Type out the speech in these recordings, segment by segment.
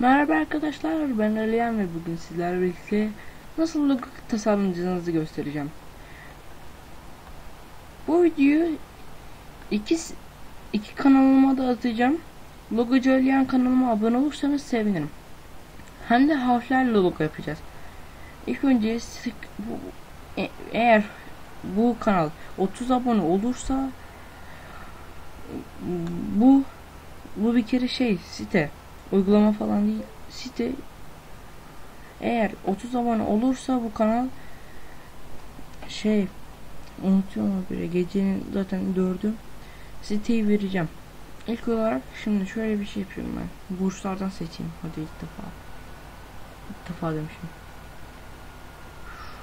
Merhaba arkadaşlar ben Aliyan ve bugün sizlerle birlikte nasıl logo tasarlayacağınızı göstereceğim. Bu videoyu iki, iki kanalıma da atacağım. Logocu Aliyan kanalıma abone olursanız sevinirim. Hem de harflerle logo yapacağız. İlk önce bu, e, eğer bu kanal 30 abone olursa bu bu bir kere şey site uygulama falan değil. Site. Eğer 30 abone olursa bu kanal şey unutuyorum bir gecenin zaten dördü. Siteyi vereceğim. İlk olarak şimdi şöyle bir şey yapıyorum ben. Burçlardan seçeyim. Hadi ilk defa. İlk defa demişim.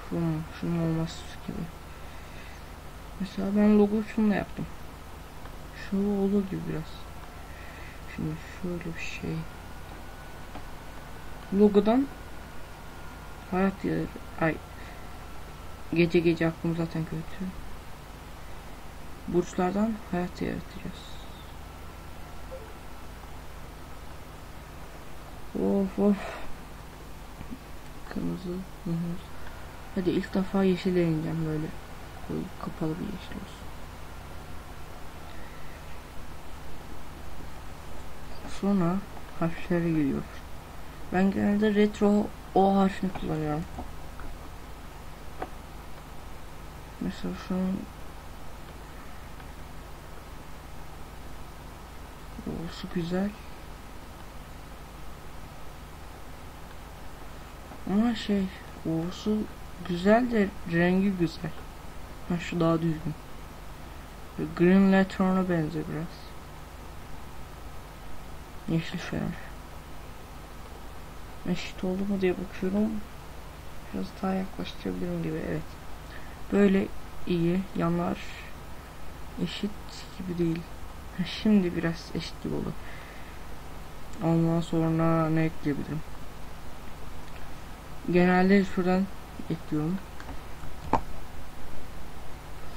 Şunun, şunun olması gibi. Mesela ben logo şununla yaptım. Şu olur gibi biraz. Şimdi şöyle bir şey logodan hayat yer ay gece gece aklım zaten kötü. Burçlardan hayat yaratacağız. Of of. Kırmızı hı hı. hadi ilk defa yeşil deneyeceğim böyle. Koyu kapalı bir yeşil olsun. Sonra harflere giriyor. Ben genelde retro O harfini kullanıyorum. Mesela şu an Olsu güzel. Ama şey Olsu güzel de rengi güzel. Ha şu daha düzgün. Green Lantern'a benziyor biraz. Yeşil fener. Eşit oldu mu diye bakıyorum. Biraz daha yaklaştırabilirim gibi. Evet. Böyle iyi. Yanlar eşit gibi değil. Şimdi biraz eşit gibi oldu. Ondan sonra ne ekleyebilirim? Genelde şuradan ekliyorum.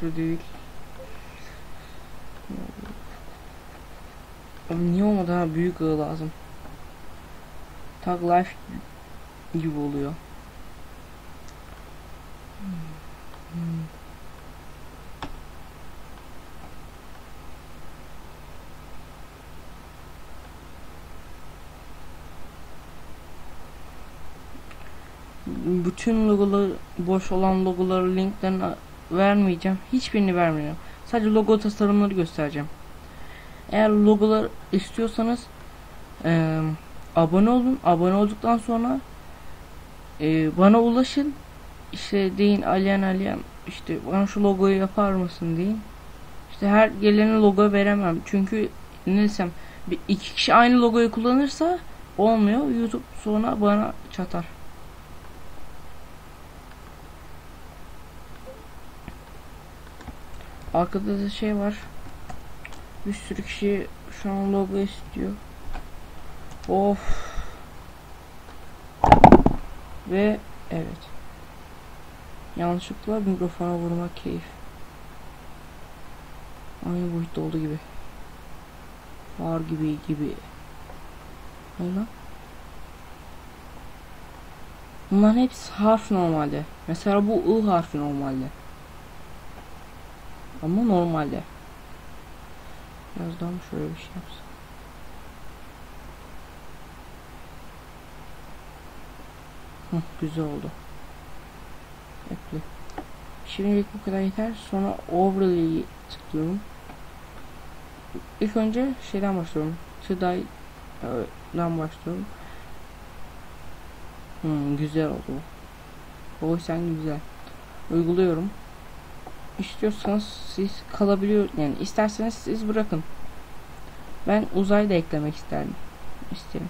Şu değil. Niye olmadı ha büyük ağ lazım. Tag life gibi oluyor. Bütün logoları boş olan logoları linklerini vermeyeceğim. Hiçbirini vermiyorum. Sadece logo tasarımları göstereceğim. Eğer logolar istiyorsanız e, abone olun. Abone olduktan sonra e, bana ulaşın. İşte deyin Aliyan Aliyan işte bana şu logoyu yapar mısın deyin. İşte her gelene logo veremem. Çünkü ne desem iki kişi aynı logoyu kullanırsa olmuyor. YouTube sonra bana çatar. Arkada da şey var. Bir sürü kişi şu an logo istiyor. Of. Ve evet. Yanlışlıkla mikrofona vurmak keyif. Aynı boyutta olduğu gibi. Var gibi gibi. Lan. Bunların hepsi harf normalde. Mesela bu I harfi normalde. Ama normalde. Daha şöyle bir şey yapsam. Hı, güzel oldu. Ekle. Şimdilik bu kadar yeter. Sonra overlay'i tıklıyorum. İlk önce şeyden başlıyorum. Today'dan başlıyorum. Hmm, güzel oldu. O sen güzel. Uyguluyorum istiyorsanız siz kalabiliyor yani isterseniz siz bırakın. Ben uzay da eklemek isterdim. İsterim.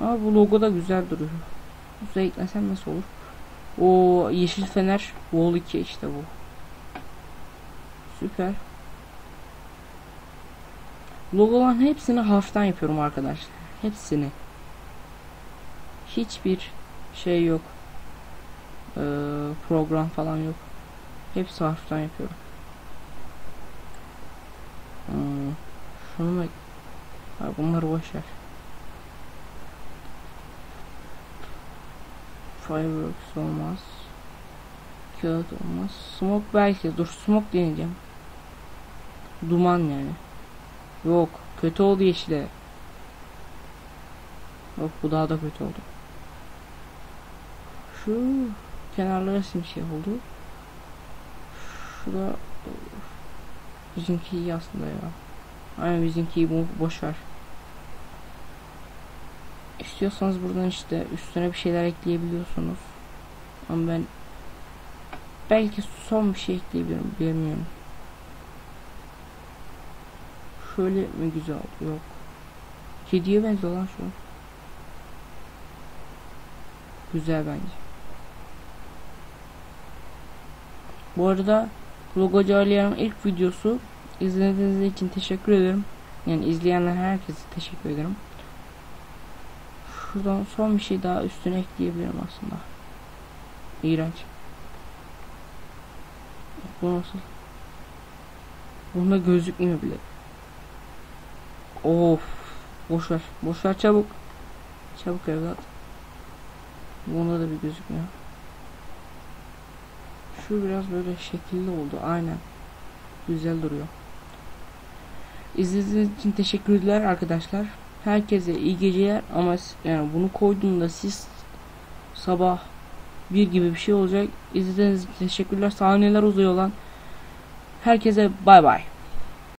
Ama bu logo da güzel duruyor. Uzay eklesem nasıl olur? O yeşil fener Wall 2 işte bu. Süper. Logoların hepsini harften yapıyorum arkadaşlar. Hepsini. Hiçbir şey yok. Ee, program falan yok. Hepsi harften yapıyorum. Hmm. Şunu? Ha, bunları boş Fireworks olmaz. Kağıt olmaz. Smoke belki. Dur smoke deneyeceğim. Duman yani. Yok. Kötü oldu yeşile. Yok bu daha da kötü oldu. Şu kenarları simsiyah oldu. Şurada bizimki iyi aslında ya. Aynen bizimkiyi bu boş ver. İstiyorsanız buradan işte üstüne bir şeyler ekleyebiliyorsunuz. Ama ben belki son bir şey ekleyebilirim bilmiyorum. Şöyle mi güzel? Yok. Kediye benziyor lan şu. Güzel bence. Bu arada Logocu Aliye'nin ilk videosu izlediğiniz için teşekkür ederim. Yani izleyenler herkese teşekkür ederim. Şuradan son bir şey daha üstüne ekleyebilirim aslında. İğrenç. Bu nasıl? Bunda gözükmüyor bile. Of. Boş ver. Boş ver çabuk. Çabuk evlat. Bunda da bir gözükmüyor. Şu biraz böyle şekilli oldu. Aynen. Güzel duruyor. İzlediğiniz için teşekkürler arkadaşlar. Herkese iyi geceler ama yani bunu koyduğumda siz sabah bir gibi bir şey olacak. İzlediğiniz için teşekkürler. Sahneler uzuyor lan. Herkese bay bay.